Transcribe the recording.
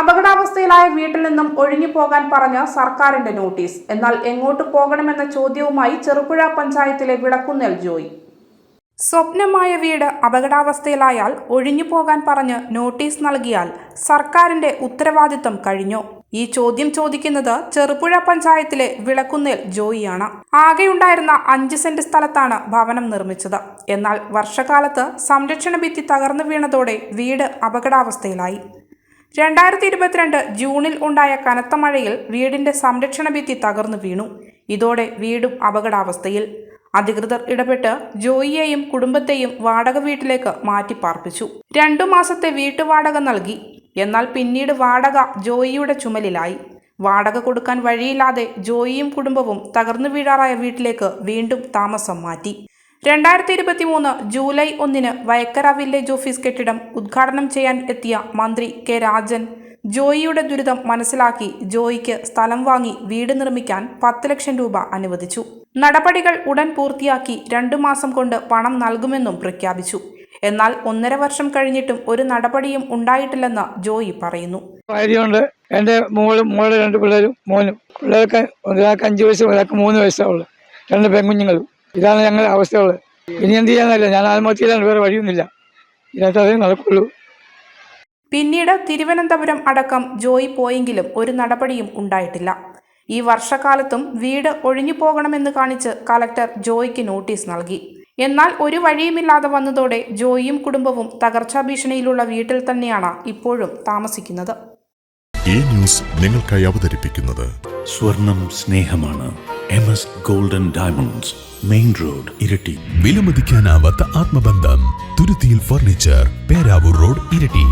അപകടാവസ്ഥയിലായ വീട്ടിൽ നിന്നും ഒഴിഞ്ഞു പോകാൻ പറഞ്ഞ സർക്കാരിന്റെ നോട്ടീസ്. എന്നാൽ എങ്ങോട്ട് പോകണമെന്ന ചോദ്യവുമായി ചെറുപുഴ പഞ്ചായത്തിലെ വിളക്കുന്നേൽ ജോയി. സ്വപ്നമായ വീട് അപകടാവസ്ഥയിലായാൽ ഒഴിഞ്ഞു പോകാൻ പറഞ്ഞ് നോട്ടീസ് നൽകിയാൽ സർക്കാരിന്റെ ഉത്തരവാദിത്തം കഴിഞ്ഞു. ഈ ചോദ്യം ചോദിക്കുന്നത് ചെറുപുഴ പഞ്ചായത്തിലെ വിളക്കുന്നേൽ ജോയിയാണ്. ആകെയുണ്ടായിരുന്ന അഞ്ച് സെന്റ് സ്ഥലത്താണ് ഭവനം നിർമ്മിച്ചത്. എന്നാൽ വർഷകാലത്ത് സംരക്ഷണ ഭിത്തി തകർന്നു വീണതോടെ വീട് അപകടാവസ്ഥയിലായി. രണ്ടായിരത്തി ഇരുപത്തിരണ്ട് ജൂണിൽ ഉണ്ടായ കനത്ത മഴയിൽ വീടിന്റെ സംരക്ഷണ ഭിത്തി തകർന്നു വീണു. ഇതോടെ വീടും അപകടാവസ്ഥയിൽ. അധികൃതർ ഇടപെട്ട് ജോയിയെയും കുടുംബത്തെയും വാടക വീട്ടിലേക്ക് മാറ്റിപ്പാർപ്പിച്ചു. രണ്ടു മാസത്തെ വീട്ടുവാടക നൽകി. എന്നാൽ പിന്നീട് വാടക ജോയിയുടെ ചുമലിലായി. വാടക കൊടുക്കാൻ വഴിയില്ലാതെ ജോയിയും കുടുംബവും തകർന്നു വീഴാറായ വീട്ടിലേക്ക് വീണ്ടും താമസം മാറ്റി. രണ്ടായിരത്തി ഇരുപത്തി മൂന്ന് ജൂലൈ ഒന്നിന് വയക്കര വില്ലേജ് ഓഫീസ് കെട്ടിടം ഉദ്ഘാടനം ചെയ്യാൻ എത്തിയ മന്ത്രി കെ രാജൻ. ജോയിയുടെ ദുരിതം മനസ്സിലാക്കി ജോയിക്ക് സ്ഥലം വാങ്ങി വീട് നിർമ്മിക്കാൻ പത്ത് ലക്ഷം രൂപ അനുവദിച്ചു. നടപടികൾ ഉടൻ പൂർത്തിയാക്കി രണ്ടു മാസം കൊണ്ട് പണം നൽകുമെന്നും പ്രഖ്യാപിച്ചു. എന്നാൽ ഒന്നര വർഷം കഴിഞ്ഞിട്ടും ഒരു നടപടിയും ഉണ്ടായിട്ടില്ലെന്ന് ജോയി പറയുന്നു. ഭാര്യയുണ്ട് എന്റെ മോളും മോളെ രണ്ട് പിള്ളേരും മോനും പിള്ളേർക്ക് ഒരാൾക്ക് അഞ്ച് വയസ്സും ഒരാൾക്ക് മൂന്ന് വയസ്സാവുള്ളൂ രണ്ട് പെൺകുഞ്ഞുങ്ങളും. ഇതാണ് ഞങ്ങളുടെ അവസ്ഥകൾ. ഇനി എന്ത് ചെയ്യാനല്ല ഞാൻ ആത്മഹത്യ വേറെ വഴിയൊന്നുമില്ല. ഇതിനകത്ത് അതേ നടക്കുള്ളൂ. പിന്നീട് തിരുവനന്തപുരം അടക്കം ജോയി പോയെങ്കിലും ഒരു നടപടിയും ഉണ്ടായിട്ടില്ല. ഈ വർഷക്കാലത്തും വീട് ഒഴിഞ്ഞു പോകണമെന്ന് കാണിച്ച് കലക്ടർ ജോയിക്ക് നോട്ടീസ് നൽകി. എന്നാൽ ഒരു വഴിയുമില്ലാതെ വന്നതോടെ ജോയിയും കുടുംബവും തകർച്ചാ ഭീഷണിയിലുള്ള വീട്ടിൽ തന്നെയാണ് ഇപ്പോഴും താമസിക്കുന്നത്. ഈ ന്യൂസ് നിങ്ങൾക്കായി അവതരിപ്പിക്കുന്നത് സ്വർണം സ്നേഹമാണ്. M S golden diamonds main road ഇരട്ടി വിലമതിക്കാനാവാത്ത ആത്മബന്ധം തുരുത്തിയിൽ ഫർണിച്ചർ പേരാവൂർ റോഡ് ഇരട്ടി